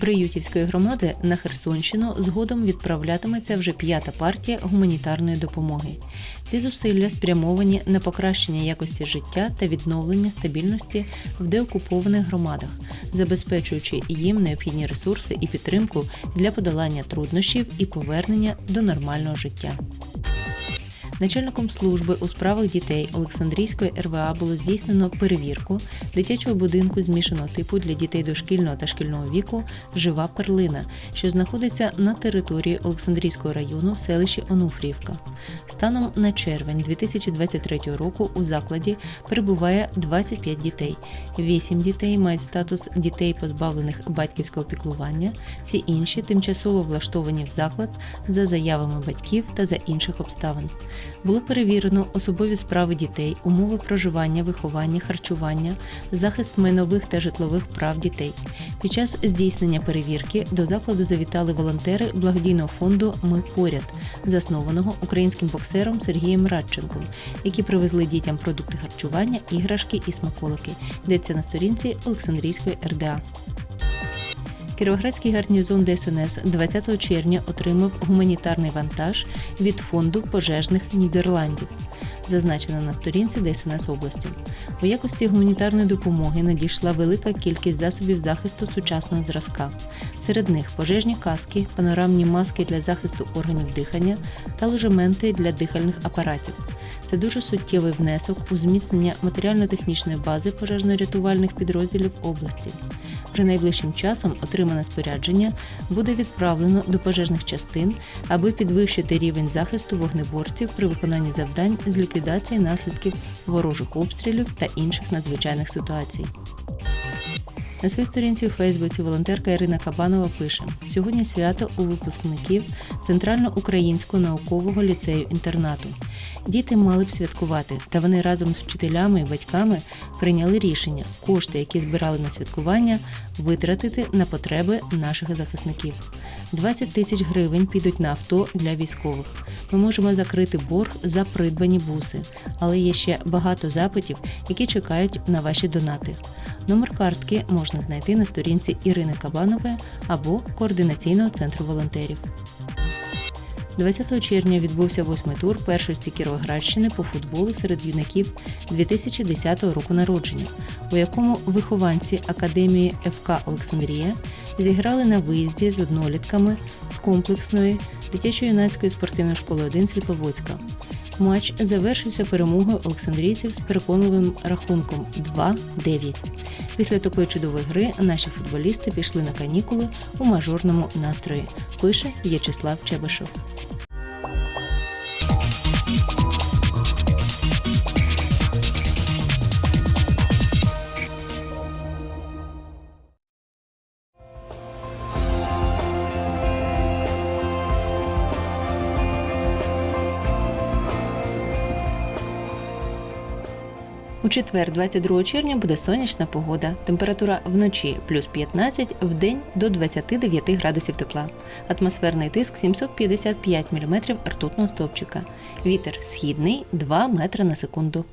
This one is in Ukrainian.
Приютівської громади на Херсонщину згодом відправлятиметься вже п'ята партія гуманітарної допомоги. Ці зусилля спрямовані на покращення якості життя та відновлення стабільності в деокупованих громадах, забезпечуючи їм необхідні ресурси і підтримку для подолання труднощів і повернення до нормального життя. Начальником служби у справах дітей Олександрійської РВА було здійснено перевірку дитячого будинку змішаного типу для дітей дошкільного та шкільного віку Жива перлина, що знаходиться на території Олександрійського району в селищі Онуфрівка. Станом на червень 2023 року у закладі перебуває 25 дітей. 8 дітей мають статус дітей, позбавлених батьківського піклування, всі інші тимчасово влаштовані в заклад за заявами батьків та за інших обставин. Було перевірено особові справи дітей, умови проживання, виховання, харчування, захист майнових та житлових прав дітей. Під час здійснення перевірки до закладу завітали волонтери благодійного фонду Ми поряд, заснованого українським боксером Сергієм Радченком, які привезли дітям продукти харчування, іграшки і смаколики. Йдеться на сторінці Олександрійської РДА. Кіровоградський гарнізон ДСНС 20 червня отримав гуманітарний вантаж від фонду пожежних Нідерландів. Зазначено на сторінці ДСНС області. У якості гуманітарної допомоги надійшла велика кількість засобів захисту сучасного зразка. Серед них пожежні каски, панорамні маски для захисту органів дихання та ложементи для дихальних апаратів. Це дуже суттєвий внесок у зміцнення матеріально-технічної бази пожежно-рятувальних підрозділів області. Вже найближчим часом отримане спорядження буде відправлено до пожежних частин, аби підвищити рівень захисту вогнеборців при виконанні завдань з ліквідації наслідків ворожих обстрілів та інших надзвичайних ситуацій. На своїй сторінці у Фейсбуці волонтерка Ірина Кабанова пише: сьогодні свято у випускників Центрально-українського наукового ліцею інтернату. Діти мали б святкувати, та вони разом з вчителями і батьками прийняли рішення кошти, які збирали на святкування, витратити на потреби наших захисників. 20 тисяч гривень підуть на авто для військових. Ми можемо закрити борг за придбані буси, але є ще багато запитів, які чекають на ваші донати. Номер картки можна знайти на сторінці Ірини Кабанової або координаційного центру волонтерів. 20 червня відбувся восьмий тур першості Кіровоградщини по футболу серед юнаків 2010 року народження, у якому вихованці академії ФК Олександрія зіграли на виїзді з однолітками з комплексної дитячо-юнацької спортивної школи 1 Світловодська. Матч завершився перемогою олександрійців з переконливим рахунком 2-9. Після такої чудової гри наші футболісти пішли на канікули у мажорному настрої. Пише В'ячеслав Чебишев. У четвер, 22 червня, буде сонячна погода. Температура вночі плюс 15, в день до 29 градусів тепла. Атмосферний тиск 755 мм ртутного стовпчика. Вітер східний 2 метри на секунду.